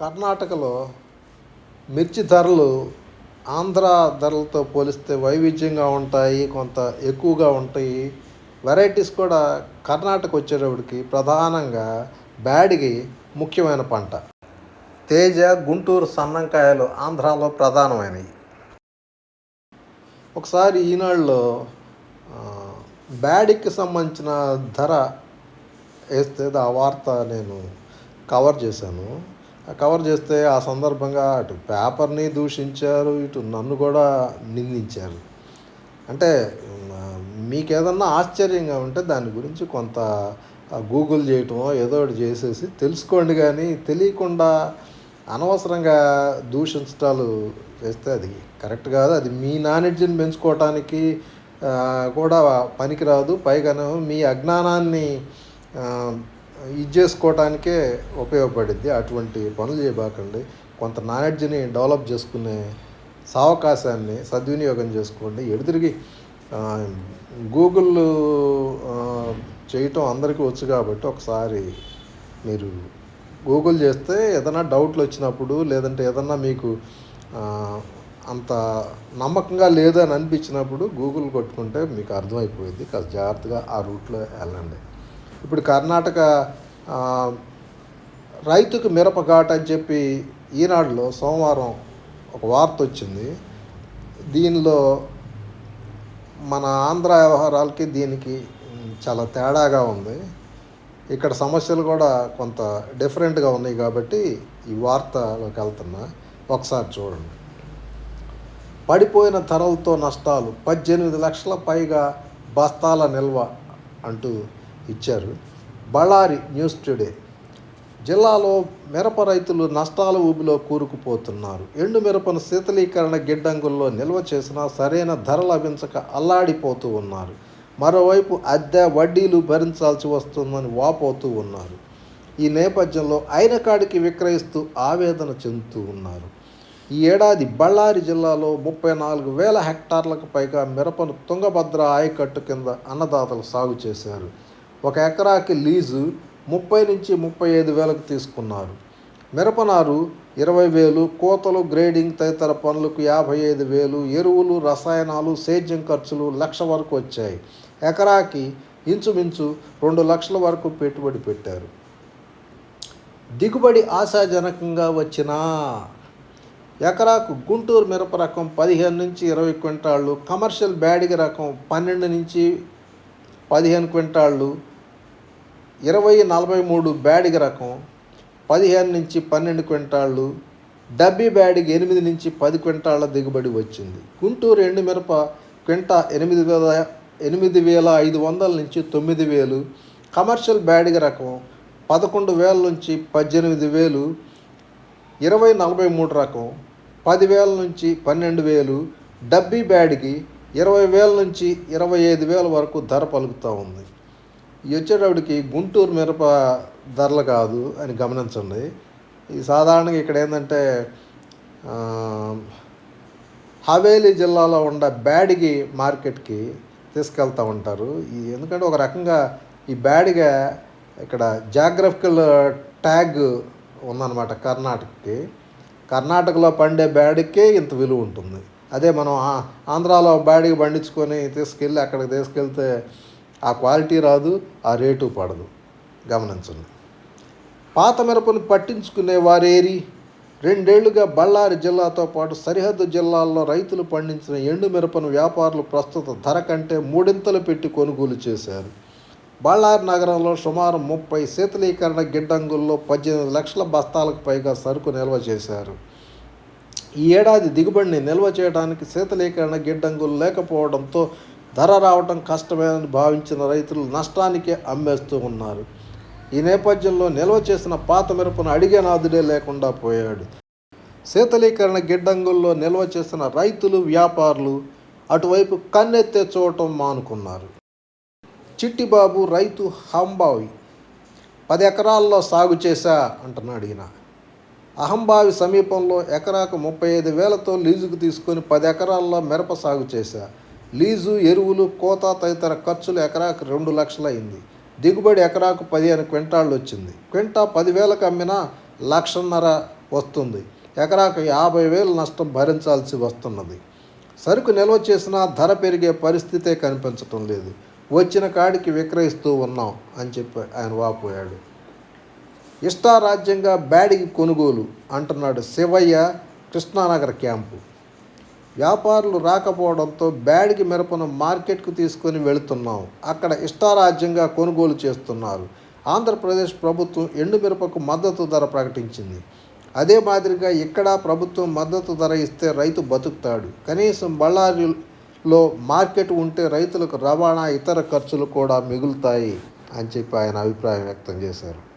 కర్ణాటకలో మిర్చి ధరలు ఆంధ్ర ధరలతో పోలిస్తే వైవిధ్యంగా ఉంటాయి కొంత ఎక్కువగా ఉంటాయి. వెరైటీస్ కూడా కర్ణాటక వచ్చేటప్పటికి ప్రధానంగా బ్యాడిగి ముఖ్యమైన పంట. తేజ గుంటూరు సన్నంకాయలు ఆంధ్రాలో ప్రధానమైనవి. ఒకసారి ఈనాడులో బ్యాడికి సంబంధించిన ధర వేస్తే ఆ వార్త నేను కవర్ చేశాను. కవర్ చేస్తే ఆ సందర్భంగా అటు పేపర్ని దూషించారు ఇటు నన్ను కూడా నిందించారు. అంటే మీకేదన్నా మీకు ఆశ్చర్యంగా ఉంటే దాని గురించి కొంత గూగుల్ చేయటమో ఏదో ఒకటి చేసేసి తెలుసుకోండి కానీ తెలియకుండా అనవసరంగా దూషించటాలు చేస్తే అది కరెక్ట్ కాదు. అది మీ నాలెడ్జ్ని పెంచుకోవటానికి కూడా పనికిరాదు. పైగాను మీ అజ్ఞానాన్ని ఇది చేసుకోవటానికే ఉపయోగపడిద్ది. అటువంటి పనులు చేయబాకండి. కొంత నాలెడ్జ్ని డెవలప్ చేసుకునే సావకాశాన్ని సద్వినియోగం చేసుకోండి. ఎడుతిరిగి గూగుల్ చేయటం అందరికీ వచ్చు కాబట్టి ఒకసారి మీరు గూగుల్ చేస్తే ఏదైనా డౌట్లు వచ్చినప్పుడు లేదంటే ఏదన్నా మీకు అంత నమ్మకంగా లేదని అనిపించినప్పుడు గూగుల్ కొట్టుకుంటే మీకు అర్థమైపోయింది కాస్త జాగ్రత్తగా ఆ రూట్లో వెళ్ళండి. ఇప్పుడు కర్ణాటక రైతుకు రైతుకు మిరపఘాట అని చెప్పి ఈనాడులో సోమవారం ఒక వార్త వచ్చింది. దీనిలో మన ఆంధ్ర వ్యవహారాలకి దీనికి చాలా తేడాగా ఉంది. ఇక్కడ సమస్యలు కూడా కొంత డిఫరెంట్గా ఉన్నాయి కాబట్టి ఈ వార్తలోకి వెళ్తున్నా. ఒకసారి చూడండి. పడిపోయిన ధరలతో నష్టాలు పద్దెనిమిది లక్షల పైగా బస్తాల నిల్వ అంటూ ఇచ్చారు. Bellary news today. జిల్లాలో మిరప రైతులు నష్టాల ఊబిలో కూరుకుపోతున్నారు. ఎండు మిరపను శీతలీకరణ గిడ్డంగుల్లో నిల్వ చేసినా సరైన ధర లభించక అల్లాడిపోతూ ఉన్నారు. మరోవైపు అద్దె వడ్డీలు భరించాల్సి వస్తుందని వాపోతూ ఉన్నారు. ఈ నేపథ్యంలో అయిన కాడికి విక్రయిస్తూ ఆవేదన చెందుతూ ఉన్నారు. ఈ ఏడాది బళ్ళారి జిల్లాలో ముప్పై నాలుగు వేల హెక్టార్లకు పైగా మిరపను తుంగభద్ర ఆయకట్టు కింద అన్నదాతలు సాగు చేశారు. ఒక ఎకరాకి లీజు ముప్పై నుంచి ముప్పై ఐదు వేలకు తీసుకున్నారు. మిరపనారు ఇరవై వేలు కోతలు గ్రేడింగ్ తదితర పనులకు యాభై ఐదు వేలు ఎరువులు రసాయనాలు సేద్యం ఖర్చులు లక్ష వరకు వచ్చాయి. ఎకరాకి ఇంచుమించు రెండు లక్షల వరకు పెట్టుబడి పెట్టారు. దిగుబడి ఆశాజనకంగా వచ్చిన ఎకరాకు గుంటూరు మిరప రకం పదిహేను నుంచి ఇరవై క్వింటాళ్ళు కమర్షియల్ బ్యాడిగ రకం పన్నెండు నుంచి పదిహేను క్వింటాళ్ళు ఇరవై నలభై మూడు బ్యాడిగ రకం పదిహేను నుంచి పన్నెండు క్వింటాళ్ళు డబ్బీ బ్యాడిగ ఎనిమిది నుంచి పది క్వింటాళ్ళ దిగుబడి వచ్చింది. గుంటూరు ఎండు మిరప క్వింటా ఎనిమిది వేల ఎనిమిది వేల ఐదు వందల నుంచి తొమ్మిది వేలు కమర్షియల్ బ్యాడిగ రకం పదకొండు వేల నుంచి పద్దెనిమిది వేలు ఇరవై నలభై మూడు రకం పదివేల నుంచి పన్నెండు వేలు డబ్బీ బ్యాడ్కి ఇరవై వేల నుంచి ఇరవై ఐదు వేల వరకు ధర పలుకుతూ ఉంది. వచ్చేటప్పటికి గుంటూరు మిరప ధరలు కాదు అని గమనించండి. ఈ సాధారణంగా ఇక్కడ ఏంటంటే హవేలీ జిల్లాలో ఉన్న బ్యాడిగి మార్కెట్కి తీసుకెళ్తూ ఉంటారు. ఈ ఎందుకంటే ఒక రకంగా ఈ బ్యాడిగా ఇక్కడ జాగ్రఫికల్ ట్యాగ్ ఉందన్నమాట కర్ణాటకకి. కర్ణాటకలో పండే బ్యాడికే ఇంత విలువ ఉంటుంది. అదే మనం ఆ- ఆంధ్రాలో బ్యాడికి పండించుకొని తీసుకెళ్ళి అక్కడికి తీసుకెళ్తే ఆ క్వాలిటీ రాదు ఆ రేటు పడదు. గమనించండి. పాత మిరపను పట్టించుకునే వారేరి. రెండేళ్ళుగా బళ్ళారి జిల్లాతో పాటు సరిహద్దు జిల్లాల్లో రైతులు పండించిన ఎండు మిరపను వ్యాపారులు ప్రస్తుత ధర కంటే మూడింతలు పెట్టి కొనుగోలు చేశారు. బళ్ళారి నగరంలో సుమారు ముప్పై శీతలీకరణ గిడ్డంగుల్లో పద్దెనిమిది లక్షల బస్తాలకు పైగా సరుకు నిల్వ చేశారు. ఈ ఏడాది దిగుబడిని నిల్వ చేయడానికి శీతలీకరణ గిడ్డంగులు లేకపోవడంతో ధర రావడం కష్టమేనని భావించిన రైతులు నష్టానికే అమ్మేస్తూ ఉన్నారు. ఈ నేపథ్యంలో నిల్వ చేసిన పాత మిరపను అడిగే నాదుడే లేకుండా పోయాడు. శీతలీకరణ గిడ్డంగుల్లో నిల్వ చేసిన రైతులు వ్యాపారులు అటువైపు కన్నెత్తే చూడటం మానుకున్నారు. చిట్టిబాబు రైతు హంబావి పది ఎకరాల్లో సాగు చేశా అంటున్నాడు ఈయన అహంబావి సమీపంలో ఎకరాకు ముప్పై ఐదు వేలతో లీజుకు తీసుకొని పది ఎకరాల్లో మిరప సాగు చేశా. లీజు ఎరువులు కోత తదితర ఖర్చులు ఎకరాకు రెండు లక్షలైంది అయింది దిగుబడి ఎకరాకు పదిహేను క్వింటాళ్ళు వచ్చింది క్వింటా పదివేలకు అమ్మినా లక్షన్నర వస్తుంది. ఎకరాకు యాభై వేలు నష్టం భరించాల్సి వస్తున్నది. సరుకు నిల్వ చేసినా ధర పెరిగే పరిస్థితే కనిపించటం లేదు. వచ్చిన కాడికి విక్రయిస్తూ ఉన్నాం అని చెప్పి ఆయన వాపోయాడు. ఇష్టారాజ్యంగా బ్యాడికి కొనుగోలు అంటున్నాడు శివయ్య కృష్ణానగర్ క్యాంపు. వ్యాపారులు రాకపోవడంతో బ్యాడ్కి మిరపను మార్కెట్కు తీసుకొని వెళుతున్నాం. అక్కడ ఇష్టారాజ్యంగా కొనుగోలు చేస్తున్నారు. ఆంధ్రప్రదేశ్ ప్రభుత్వం ఎండు మిరపకు మద్దతు ధర ప్రకటించింది. అదే మాదిరిగా ఇక్కడ ప్రభుత్వం మద్దతు ధర ఇస్తే రైతు బతుకుతాడు. కనీసం బళ్ళారిలో మార్కెట్ ఉంటే రైతులకు రవాణా ఇతర ఖర్చులు కూడా మిగులుతాయి అని చెప్పి ఆయన అభిప్రాయం వ్యక్తం చేశారు.